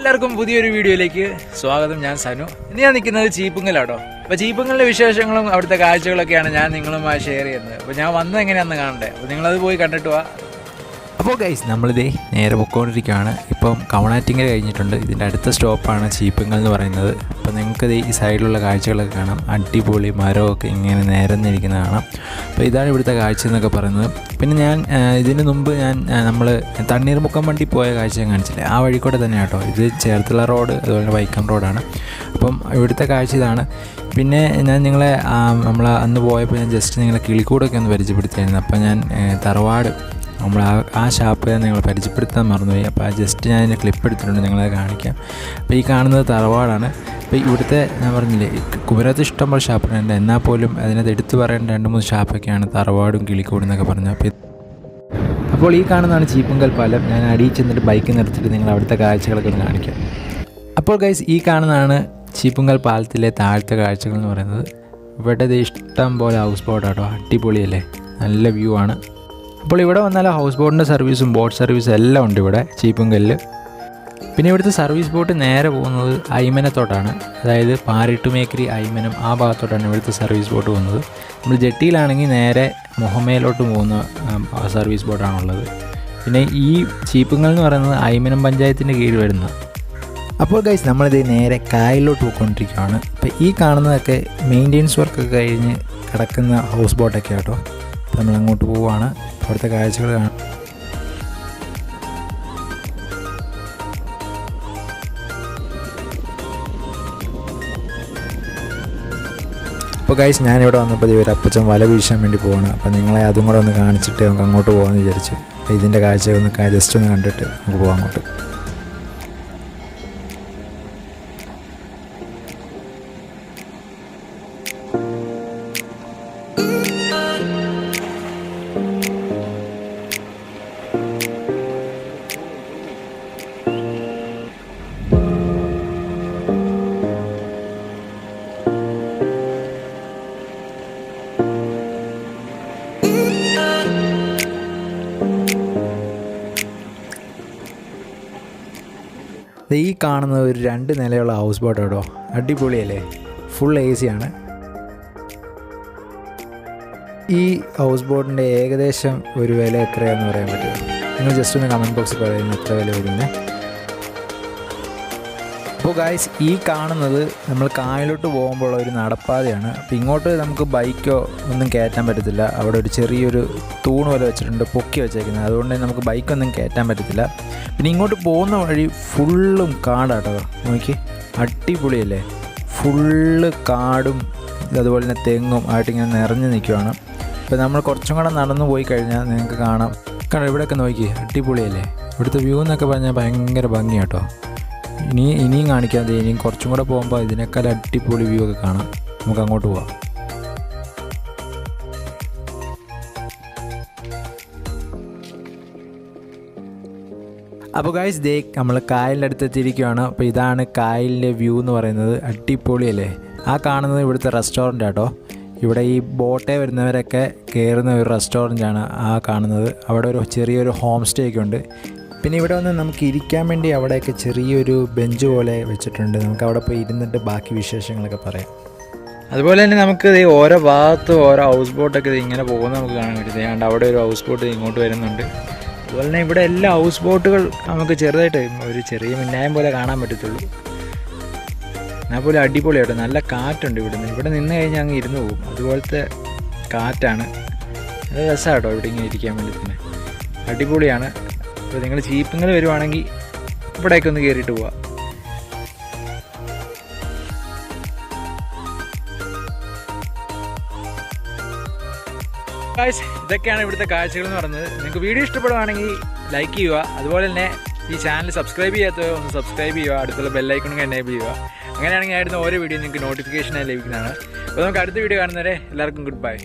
എല്ലാവർക്കും പുതിയൊരു വീഡിയോയിലേക്ക് സ്വാഗതം ഞാൻ സനു. ഇന്ന് ഞാൻ നിൽക്കുന്നത് ചീപ്പുങ്കലാട്ടോ അപ്പോൾ ചീപ്പുങ്കലിന്റെ വിശേഷങ്ങളും അവിടുത്തെ കാഴ്ചകളൊക്കെയാണ് ഞാൻ നിങ്ങളുമായി ഷെയർ ചെയ്യുന്നത്. അപ്പോൾ ഞാൻ വന്നത് എങ്ങനെയാണെന്ന് കാണണ്ടേ? അപ്പോൾ നിങ്ങളത് പോയി കണ്ടിട്ട് വാ. അപ്പോൾ ഗൈസ് നമ്മളിതേ നേരെ പൊക്കോണ്ടിരിക്കുകയാണ്. ഇപ്പം കവണാറ്റിങ്ങൽ കഴിഞ്ഞിട്ടുണ്ട്. ഇതിന്റെ അടുത്ത സ്റ്റോപ്പാണ് ചീപ്പങ്ങൾ എന്ന് പറയുന്നത്. അപ്പോൾ നിങ്ങൾക്ക് ദേ ഈ സൈഡിലുള്ള കാഴ്ചകളൊക്കെ കാണാം. അടിപൊളി മരമൊക്കെ ഇങ്ങനെ നിരന്നിരിക്കുന്ന കാണാം. അപ്പോൾ ഇതാണ് ഇവിടുത്തെ കാഴ്ച എന്നൊക്കെ പറയുന്നത്. പിന്നെ ഞാൻ ഇതിന് മുമ്പ് ഞാൻ നമ്മൾ തണ്ണീർമുക്കം വണ്ടി പോയ കാഴ്ച ഞാൻ കാണിച്ചില്ലേ? ആ വഴിക്കൂടെ കൂടെ തന്നെ കേട്ടോ. ഇത് ചേർത്തുള്ള റോഡ് അതുപോലെ വൈക്കം റോഡാണ്. അപ്പം ഇവിടുത്തെ കാഴ്ച ഇതാണ്. പിന്നെ ഞാൻ നിങ്ങളെ നമ്മൾ അന്ന് പോയപ്പോൾ ഞാൻ ജസ്റ്റ് നിങ്ങളെ കിളിക്കൂടൊക്കെ ഒന്ന് പരിചയപ്പെടുത്തിയായിരുന്നു. അപ്പോൾ ഞാൻ തറവാട് നമ്മൾ ആ ആ ഷാപ്പ് നിങ്ങൾ പരിചയപ്പെടുത്താൻ മറന്നുപോയി. അപ്പോൾ ആ ജസ്റ്റ് ഞാൻ അതിന്റെ ക്ലിപ്പ് എടുത്തിട്ടുണ്ട് നിങ്ങളെ കാണിക്കാം. അപ്പോൾ ഈ കാണുന്നത് തറവാടാണ്. അപ്പോൾ ഇവിടുത്തെ ഞാൻ പറഞ്ഞില്ലേ കുമരകത്ത് ഇഷ്ടംപോലെ ഷാപ്പുണ്ട് എന്നാൽ പോലും അതിനകത്ത് എടുത്തു പറയേണ്ട രണ്ട് മൂന്ന് ഷാപ്പൊക്കെയാണ് തറവാടും കിളിക്കോടും എന്നൊക്കെ പറഞ്ഞു അപ്പോൾ അപ്പോൾ ഈ കാണുന്നതാണ് ചീപ്പുങ്കൽ പാലം. ഞാൻ അടിയിൽ ചെന്നിട്ട് ബൈക്ക് നിർത്തിയിട്ട് നിങ്ങൾ അവിടുത്തെ കാഴ്ചകളൊക്കെ ഒന്ന് കാണിക്കാം. അപ്പോൾ ഗൈസ് ഈ കാണുന്നതാണ് ചീപ്പുങ്കൽ പാലത്തിലെ താഴത്തെ കാഴ്ചകൾ എന്ന് പറയുന്നത്. ഇവിടെ ഇഷ്ടം പോലെ ഹൗസ് ബോട്ടാട്ടോ അടിപൊളിയല്ലേ? നല്ല വ്യൂ ആണ്. അപ്പോൾ ഇവിടെ വന്നാൽ ഹൗസ് ബോട്ടിന്റെ സർവീസും ബോട്ട് സർവീസും എല്ലാം ഉണ്ട് ഇവിടെ ചീപ്പുങ്കല്ല് പിന്നെ ഇവിടുത്തെ സർവീസ് ബോട്ട് നേരെ പോകുന്നത് അയ്മനത്തോട്ടാണ്. അതായത് പാരിട്ടുമേക്കരി അയ്മനം ആ ഭാഗത്തോട്ടാണ് ഇവിടുത്തെ സർവീസ് ബോട്ട് പോകുന്നത്. നമ്മൾ ജെട്ടിയിലാണെങ്കിൽ നേരെ മുഹമ്മയിലോട്ട് പോകുന്ന സർവീസ് ബോട്ടാണുള്ളത് പിന്നെ ഈ ചീപ്പുങ്കൽ എന്ന് പറയുന്നത് അയ്മനം പഞ്ചായത്തിന്റെ കീഴിൽ വരുന്ന. അപ്പോൾ ഗൈസ് നമ്മളിത് നേരെ കായലിലോട്ട് പോയിക്കൊണ്ടിരിക്കുകയാണ്. അപ്പോൾ ഈ കാണുന്നതൊക്കെ മെയിന്റെനൻസ് വർക്കൊക്കെ കഴിഞ്ഞ് കിടക്കുന്ന ഹൗസ് ബോട്ടൊക്കെ അപ്പോൾ നമ്മൾ അങ്ങോട്ട് പോവുകയാണ് അവിടുത്തെ കാഴ്ചകൾ കാണാം അപ്പോൾ ഗൈസ് ഞാനിവിടെ വന്നപ്പോൾ ഇവർ അപ്പച്ചൻ വല വീശാൻ വേണ്ടി പോവാണ്. അപ്പോൾ നിങ്ങളെ അതും കൂടെ ഒന്ന് കാണിച്ചിട്ട് നമുക്ക് അങ്ങോട്ട് പോകാമെന്ന് വിചാരിച്ചു. ഇതിന്റെ കാഴ്ച ഒന്ന് ജസ്റ്റ് ഒന്ന് കണ്ടിട്ട് നമുക്ക് പോകാം അങ്ങോട്ട്. ഈ കാണുന്ന ഒരു രണ്ട് നിലയുള്ള ഹൗസ് ബോട്ട് കേട്ടോ അടിപൊളിയല്ലേ? ഫുൾ എ സി ആണ്. ഈ ഹൗസ് ബോട്ടിന്റെ ഏകദേശം ഒരു വില എത്രയാണെന്ന് പറയാൻ പറ്റുമോ? നിങ്ങൾ ജസ്റ്റ് ഒന്ന് കമന്റ് ബോക്സിൽ പറയുന്നത് എത്ര വില വരുന്നത് അപ്പോൾ ഗായ്സ് ഈ കാണുന്നത് നമ്മൾ കായലോട്ട് പോകുമ്പോൾ ഒരു നടപ്പാതയാണ്. അപ്പോൾ ഇങ്ങോട്ട് നമുക്ക് ബൈക്കോ ഒന്നും കയറ്റാൻ പറ്റത്തില്ല. അവിടെ ഒരു ചെറിയൊരു തൂണ് പോലെ വെച്ചിട്ടുണ്ട് പൊക്കി വെച്ചേക്കുന്നത്. അതുകൊണ്ട് നമുക്ക് ബൈക്കൊന്നും കയറ്റാൻ പറ്റത്തില്ല. പിന്നെ ഇങ്ങോട്ട് പോകുന്ന വഴി ഫുള്ളും കാടാട്ടോ. നോക്കി അടിപൊളിയല്ലേ? ഫുള്ള് കാടും അതുപോലെ തന്നെ തെങ്ങും ആയിട്ട് ഇങ്ങനെ നിറഞ്ഞു നിൽക്കുവാണ്. ഇപ്പോൾ നമ്മൾ കുറച്ചും കൂടെ നടന്നു പോയി കഴിഞ്ഞാൽ നിങ്ങൾക്ക് കാണാം. കാരണം ഇവിടെയൊക്കെ നോക്കി അടിപൊളിയല്ലേ? ഇവിടുത്തെ വ്യൂ എന്നൊക്കെ പറഞ്ഞാൽ ഭയങ്കര ഭംഗിയാട്ടോ. ഇനി ഇനിയും കാണിക്കാൻ ദേ ഇനിയും കുറച്ചും കൂടെ പോകുമ്പോൾ ഇതിനേക്കാൾ അടിപൊളി വ്യൂ ഒക്കെ കാണാം. നമുക്ക് അങ്ങോട്ട് പോവാം. അപ്പോൾ ഗായ്സ് ദേ നമ്മൾ കായലിന്റെ അടുത്ത് എത്തിയിരിക്കുകയാണ് അപ്പോൾ ഇതാണ് കായലിന്റെ വ്യൂ എന്ന് പറയുന്നത്. അടിപൊളിയല്ലേ ആ കാണുന്നത് ഇവിടുത്തെ റെസ്റ്റോറന്റ് ആട്ടോ. ഇവിടെ ഈ ബോട്ടേ വരുന്നവരൊക്കെ കയറുന്ന ഒരു റെസ്റ്റോറന്റ് ആണ് ആ കാണുന്നത്. അവിടെ ഒരു ചെറിയൊരു ഹോം സ്റ്റേ ഒക്കെ ഉണ്ട്. പിന്നെ ഇവിടെ വന്ന് നമുക്ക് ഇരിക്കാൻ വേണ്ടി അവിടെയൊക്കെ ചെറിയൊരു ബെഞ്ച് പോലെ വെച്ചിട്ടുണ്ട്. നമുക്ക് അവിടെ പോയി ഇരുന്നിട്ട് ബാക്കി വിശേഷങ്ങളൊക്കെ പറയാം. അതുപോലെ തന്നെ നമുക്ക് ഈ ഓരോ ഭാഗത്തും ഓരോ ഹൗസ് ബോട്ടൊക്കെ ഇങ്ങനെ പോകുന്നത് നമുക്ക് കാണാൻ പറ്റും. ഏതാണ്ട് അവിടെ ഒരു ഹൗസ് ബോട്ട് ഇങ്ങോട്ട് വരുന്നുണ്ട്. അതുപോലെ തന്നെ ഇവിടെ എല്ലാ ഹൗസ് ബോട്ടുകൾ നമുക്ക് ചെറുതായിട്ട് ഒരു ചെറിയ മിന്നായം പോലെ കാണാൻ പറ്റത്തുള്ളൂ. എന്നാൽ പോലും അടിപൊളിയായിട്ട് നല്ല കാറ്റുണ്ട് ഇവിടെ നിന്ന് ഇവിടെ നിന്ന് കഴിഞ്ഞാൽ അങ്ങ് ഇരുന്ന് പോകും. അതുപോലത്തെ കാറ്റാണ്. നല്ല രസമാട്ടോ ഇവിടെ ഇങ്ങനെ ഇരിക്കാൻ വേണ്ടി തന്നെ. അടിപൊളിയാണ്. അപ്പോൾ നിങ്ങൾ ചീപ്പിങ്ങൾ വരുവാണെങ്കിൽ ഇവിടേക്ക് ഒന്ന് കയറിയിട്ട് പോവാം. ഇതൊക്കെയാണ് ഇവിടുത്തെ കാഴ്ചകൾ എന്ന് പറഞ്ഞത് നിങ്ങൾക്ക് വീഡിയോ ഇഷ്ടപ്പെടുവാണെങ്കിൽ ലൈക്ക് ചെയ്യുക. അതുപോലെ തന്നെ ഈ ചാനൽ സബ്സ്ക്രൈബ് ചെയ്യാത്തവർ ഒന്ന് സബ്സ്ക്രൈബ് ചെയ്യുക. അടുത്തുള്ള ബെല്ലൈക്കണൊക്കെ എനേബിൾ ചെയ്യുക. അങ്ങനെയാണെങ്കിൽ ആയിരുന്നു ഓരോ വീഡിയോ നിങ്ങൾക്ക് നോട്ടിഫിക്കേഷനായി ലഭിക്കുന്നതാണ്. അപ്പോൾ നമുക്ക് അടുത്ത വീഡിയോ കാണുന്നവരെ എല്ലാവർക്കും ഗുഡ് ബൈ